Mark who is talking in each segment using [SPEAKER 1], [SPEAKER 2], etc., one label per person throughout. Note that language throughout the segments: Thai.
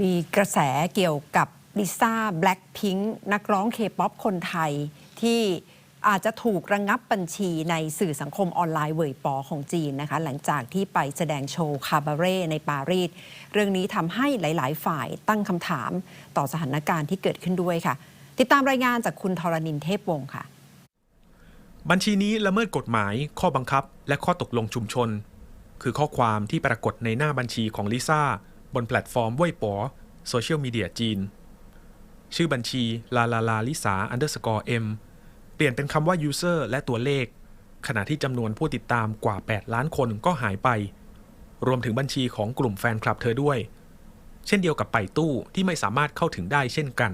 [SPEAKER 1] มีกระแสเกี่ยวกับลิซ่าแบล็ p พิงค์นักร้องเคป๊อปคนไทย ที่อาจจะถูกระงงับบัญชีในสื่อสังคมออนไลน์เว่ยปอของจีนนะคะ หลังจากที่ไปแสดงโชว์คาบาเร่ในปารีส เรื่องนี้ทำให้หลาย ๆ ฝ่ายตั้งคำถามต่อสถานการณ์ที่เกิดขึ้นด้วยค่ะ ติดตามรายงานจากคุณธรณินเทพวงศ์ค่ะ
[SPEAKER 2] บัญชีนี้ละเมิดกฎหมาย ข้อบังคับ และข้อตกลงชุมชน คือข้อความที่ปรากฏในหน้าบัญชีของลิซ่า บนแพลตฟอร์มเว่ยป๋อโซเชียลมีเดียจีน ชื่อบัญชีลาลาลาลิสา underscore m เปลี่ยนเป็นคำว่า user และตัวเลข ขณะที่จำนวนผู้ติดตามกว่า 8 ล้านคนก็หายไป รวมถึงบัญชีของกลุ่มแฟนคลับเธอด้วย เช่นเดียวกับไปตู้ที่ไม่สามารถเข้าถึงได้เช่นกัน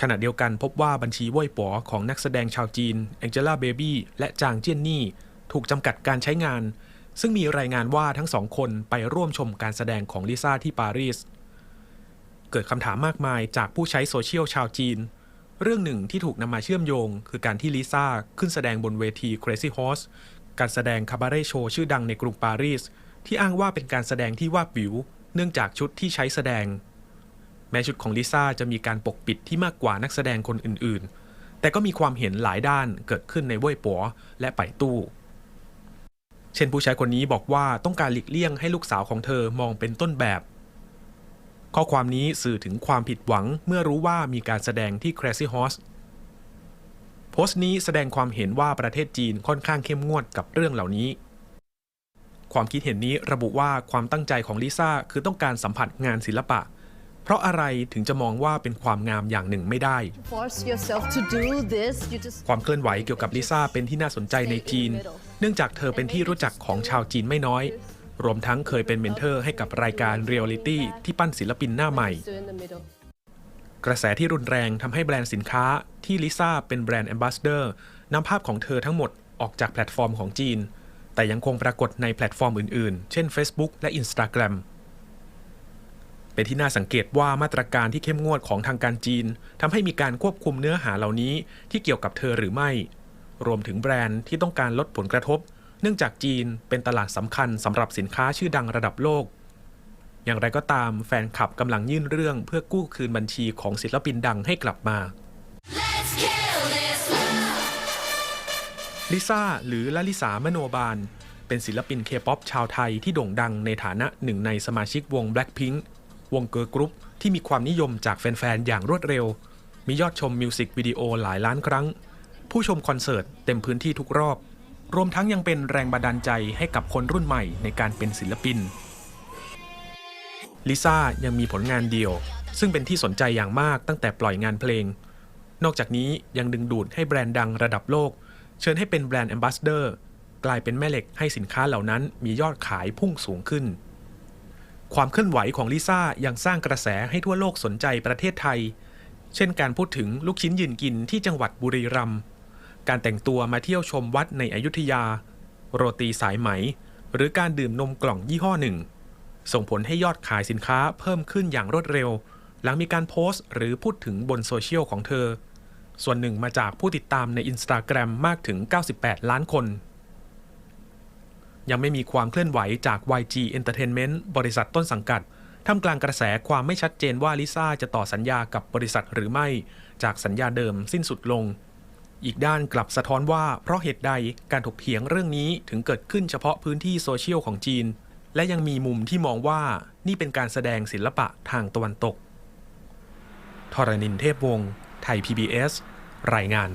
[SPEAKER 2] ขณะเดียวกันพบว่าบัญชีว่ยป๋อของนักแสดงชาวจีนแองเจล่าเบบี้และจางเจี้ยนนี่ ถูกจำกัดการใช้งาน ซึ่งมีรายงานว่าทั้งสองคนไปร่วมชมการแสดงของลิซ่าที่ปารีส เกิดคำถามมากมายจากผู้ใช้โซเชียลชาวจีน เรื่องหนึ่งที่ถูกนำมาเชื่อมโยง คือการที่ลิซ่าขึ้นแสดงบนเวที Crazy Horse การแสดงคาบาเร่โชว์ชื่อดังในกรุงปารีส ที่อ้างว่าเป็นการแสดงที่วาบวิว เนื่องจากชุดที่ใช้แสดง แม้ชุดของลิซ่าจะมีการปกปิดที่มากกว่านักแสดงคนอื่น ๆ แต่ก็มีความเห็นหลายด้านเกิดขึ้นในเว่ยปัวและไปตู้ ช่นผู้ใช้คนนี้บอกว่าต้องการหลีกเลี่ยงให้ลูกสาวของเธอมองเป็นต้นแบบ ข้อความนี้สื่อถึงความผิดหวังเมื่อรู้ว่ามีการแสดงที่ Crazy Horse โพสต์นี้แสดงความเห็นว่าประเทศจีนค่อนข้างเข้มงวดกับเรื่องเหล่านี้ ความคิดเห็นนี้ระบุว่าความตั้งใจของลิซ่าคือต้องการสัมผัสงานศิลปะ เพราะอะไรถึงจะมองว่าเป็นความงามอย่างหนึ่งไม่ได้
[SPEAKER 3] force yourself to do this. You just
[SPEAKER 2] ความเคลื่อนไหวเกี่ยวกับลิซ่าเป็นที่น่าสนใจในจีน เนื่องจากเธอเป็นที่รู้จักของชาวจีนไม่น้อย รวมทั้งเคยเป็นเมนเทอร์ให้กับรายการเรียลลิตี้ที่ปั้นศิลปินหน้าใหม่ กระแสที่รุนแรงทำให้แบรนด์สินค้าที่ลิซ่าเป็นแบรนด์แอมบาสเดอร์นำภาพของเธอทั้งหมดออกจากแพลตฟอร์มของจีน แต่ยังคงปรากฏในแพลตฟอร์มอื่นๆ เช่น Facebook และ Instagram เป็นที่น่าสังเกตว่ามาตรการที่เข้มงวดของทางการจีนทำให้มีการควบคุมเนื้อหาเหล่านี้ที่เกี่ยวกับเธอหรือไม่ รวมถึงแบรนด์ที่ต้องการลดผลกระทบ เนื่องจากจีนเป็นตลาดสำคัญสำหรับสินค้าชื่อดังระดับโลก อย่างไรก็ตามแฟนคลับกำลังยื่นเรื่องเพื่อกู้คืนบัญชีของศิลปินดังให้กลับมาลิซ่าหรือลลิสามโนบาล เป็นศิลปินเคป๊อปชาวไทยที่โด่งดังในฐานะหนึ่งในสมาชิกวง Blackpink วงเกิร์ลกรุ๊ปที่มีความนิยมจากแฟน ๆ อย่างรวดเร็ว มียอดชมมิวสิกวิดีโอหลายล้านครั้ง ผู้ชมคอนเสิร์ตเต็มพื้นที่ทุกรอบ รวมทั้งยังเป็นแรงบันดาลใจให้กับคนรุ่นใหม่ในการเป็นศิลปิน ลิซ่ายังมีผลงานเดี่ยว ซึ่งเป็นที่สนใจอย่างมากตั้งแต่ปล่อยงานเพลง นอกจากนี้ยังดึงดูดให้แบรนด์ดังระดับโลก เชิญให้เป็นแบรนด์แอมบาสเดอร์กลายเป็นแม่เหล็กให้สินค้าเหล่านั้นมียอดขายพุ่งสูงขึ้น ความเคลื่อนไหวของลิซ่ายังสร้างกระแสให้ทั่วโลกสนใจประเทศไทย เช่นการพูดถึงลูกชิ้นยืนกินที่จังหวัดบุรีรัมย์ การแต่งตัวมาเที่ยวชมวัดในอยุธยา โรตีสายไหม หรือการดื่มนมกล่องยี่ห้อหนึ่ง ส่งผลให้ยอดขายสินค้าเพิ่มขึ้นอย่างรวดเร็ว หลังมีการโพสต์หรือพูดถึงบนโซเชียลของเธอ ส่วนหนึ่งมาจากผู้ติดตามใน Instagram มากถึง 98 ล้านคน ยังไม่มีความเคลื่อนไหวจาก YG Entertainment บริษัทต้นสังกัดท่ามกลางกระแสความไม่ชัดเจนว่าลิซ่าจะต่อสัญญากับบริษัทหรือไม่ จากสัญญาเดิมสิ้นสุดลง อีกด้านกลับสะท้อนว่าเพราะเหตุใดการถกเถียงเรื่องนี้ถึงเกิดขึ้นเฉพาะพื้นที่โซเชียลของจีน และยังมีมุมที่มองว่านี่เป็นการแสดงศิลปะทางตะวันตกทรณินเทพวงศ์ไทย PBS รายงาน